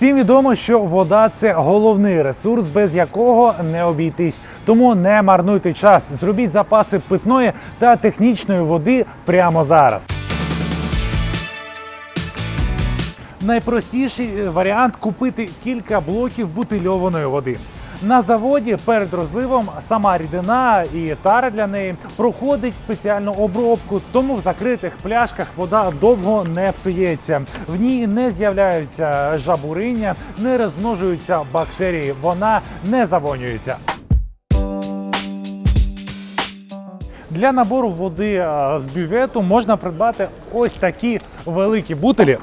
Всім відомо, що вода це головний ресурс, без якого не обійтись. Тому не марнуйте час, зробіть запаси питної та технічної води прямо зараз. Найпростіший е, варіант купити кілька блоків бутильованої води. На заводі перед розливом сама рідина і тара для неї проходить спеціальну обробку, тому в закритих пляшках вода довго не псується. В ній не з'являються жабуриння, не розмножуються бактерії, вона не завонюється. Для набору води з бювету можна придбати ось такі великі бутилі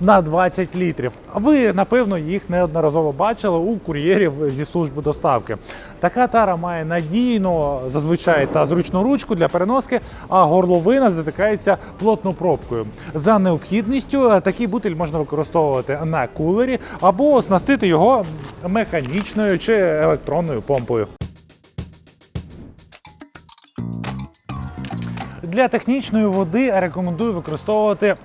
на 20 літрів. Ви, напевно, їх неодноразово бачили у кур'єрів зі служби доставки. Така тара має надійну зазвичай та зручну ручку для переноски, а горловина затикається плотною пробкою. За необхідністю е, такий бутиль можна використовувати на кулері або оснастити його механічною чи електронною помпою. Для технічної води рекомендую використовувати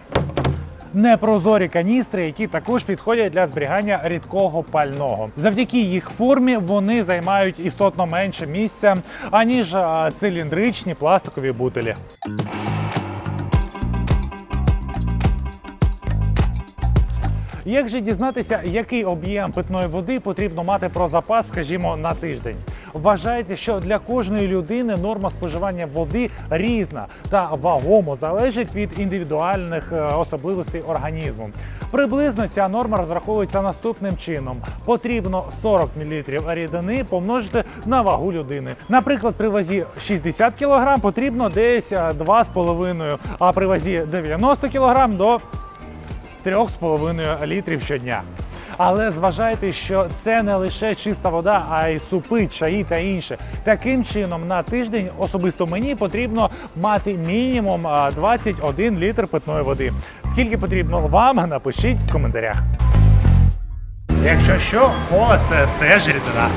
непрозорі каністри, які також підходять для зберігання рідкого пального. Завдяки їх формі вони займають істотно менше місця аніж циліндричні пластикові бутилі. Як же дізнатися, який об'єм питної води потрібно мати про запас, скажімо, на тиждень? Вважається, що для кожної людини норма споживання води різна та вагомо залежить від індивідуальних е, особливостей організму. Приблизно ця норма розраховується наступним чином: потрібно 40 мл рідини помножити на вагу людини. Наприклад, при вазі 60 кг потрібно десь е, 2,5, а при вазі 90 кг до 3,5 літрів щодня. Але зважайте, що це не лише чиста вода, а й супи, чаї та інше. Таким чином, на тиждень особисто мені потрібно мати мінімум 21 літр питної води. Скільки потрібно вам, напишіть в коментарях. Якщо що, о, це теж рідина.